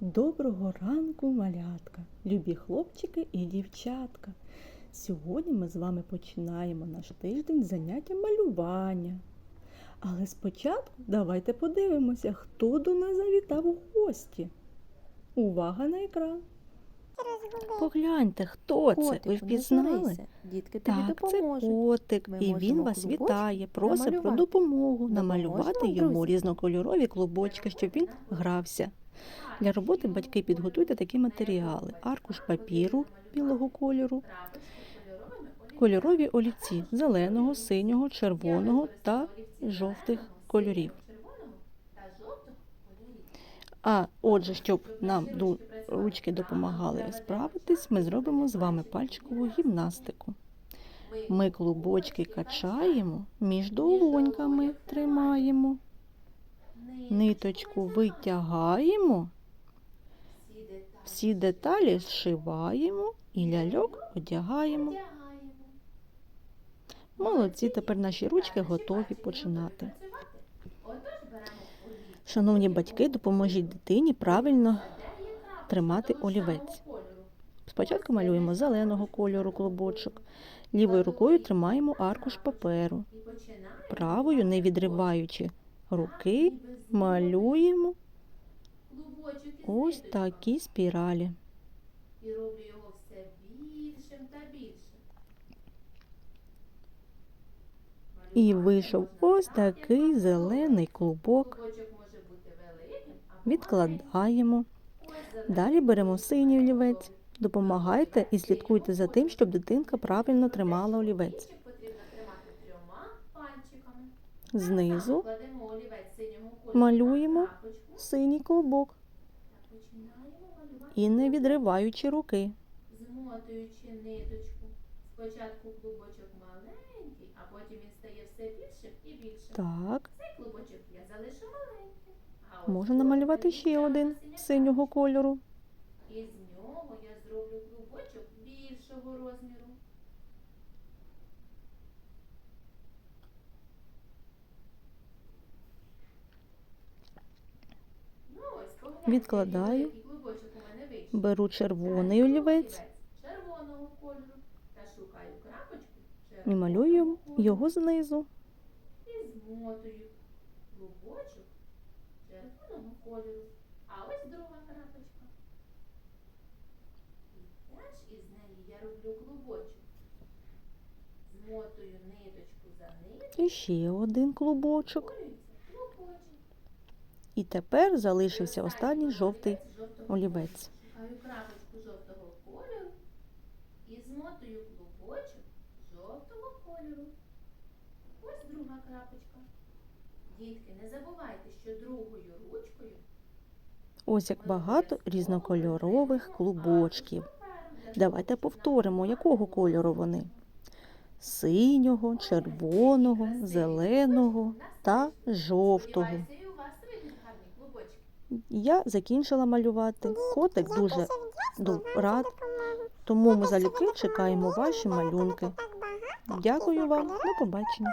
Доброго ранку, малятка, любі хлопчики і дівчатка. Сьогодні ми з вами починаємо наш тиждень заняття малювання. Але спочатку давайте подивимося, хто до нас завітав у гості. Увага на екран. Погляньте, хто це? Ви впізнали? Дітки тобі Так, це котик, Ми і він вас вітає, просить про допомогу, намалювати йому різнокольорові клубочки, щоб він грався. Для роботи батьки підготуйте такі матеріали: аркуш папіру білого кольору, кольорові олівці зеленого, синього, червоного та жовтих кольорів. А отже, щоб нам ручки допомагали справитись, ми зробимо з вами пальчикову гімнастику. Ми клубочки качаємо, між долоньками тримаємо, ниточку витягаємо, всі деталі зшиваємо і ляльок одягаємо. Молодці, тепер наші ручки готові починати. Шановні батьки, допоможіть дитині правильно тримати олівець. Спочатку малюємо зеленого кольору клубочок, лівою рукою тримаємо аркуш паперу, правою, не відриваючи руки, малюємо ось такі спіралі. І роблю його все більшим та більшим. І вийшов ось такий зелений клубок. Відкладаємо. Далі беремо синій олівець. Допомагайте і слідкуйте за тим, щоб дитинка правильно тримала олівець. Знизу малюємо синій клубок і не відриваючи руки. змотуючи ниточку. Спочатку клубочок маленький, а потім він стає все більшим і більшим. Так, Цей клубочок я залишу маленьким. А можна намалювати ще один синього кольору. І з нього я зроблю клубочок більшого розміру. Ну, ось, погляньте, Відкладаю. Беру червоний олівець і малюю його знизу. і змотую клубочок червоного кольору. А ось друга крапочка. І теж із неї я роблю клубочок. Змотую ниточку за ниточкою, І ще один клубочок. І тепер залишився останній жовтий олівець. Крапочку жовтого кольору і змотую клубочок жовтого кольору. Ось друга крапочка. Дітки, не забувайте, що другою ручкою Ось як багато різнокольорових клубочків. Давайте повторимо, якого кольору вони: синього, червоного, зеленого та жовтого. Сподіваюся, і у вас вийдуть гарні клубочки. Я закінчила малювати. Котик дуже ду- рад, тому ми залюбки чекаємо ваші малюнки. Дякую вам, до побачення.